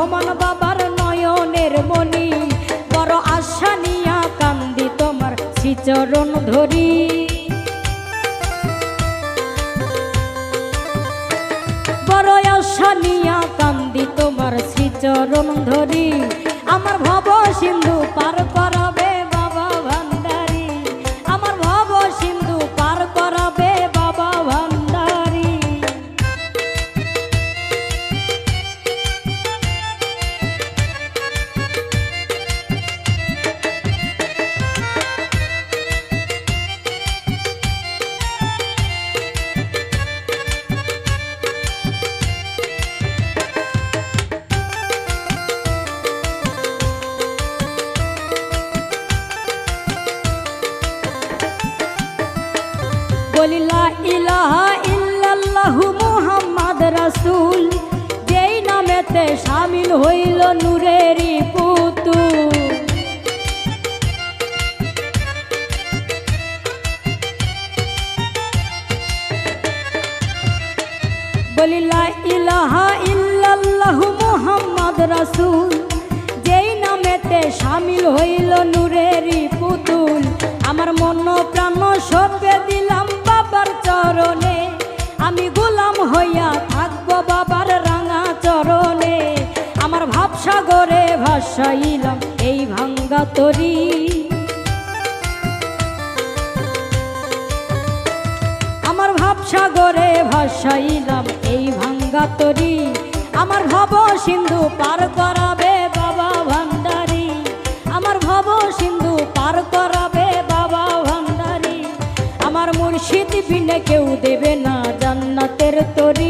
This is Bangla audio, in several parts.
রহমান বাবার নয়নের মনি বড় আশা নিয়া কান্দি তোমার শ্রীচরণ ধরি। বড় আশা নিয়া কান্দি তোমার শ্রীচরণ ধরি। আমার ভব সিন্ধু পার বলিলা ইলাহা ইল্লাল্লাহু মুহাম্মদ রাসূল। যেই নামেতে শামিল হইল নূরেরই পুতুল। ইলাহা ইল্লাল্লাহু মুহাম্মদ রাসূল। যেই নামেতে শামিল হইল নূরেরই পুতুল। আমার মন প্রাণ সপে দিলাম ভাসাইলাম এই ভাঙ্গা তরী। আমার ভাবসাগরে ভাসাইলাম, এই ভাঙ্গা তরি। আমার ভব সিন্ধু পার করাবে বাবা ভান্ডারি। আমার ভব সিন্ধু পার করাবে বাবা ভান্ডারি। আমার মুর্শিদ বিনে কেউ দেবে না জান্নাতের তরি।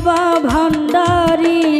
বাবা ভান্ডারী।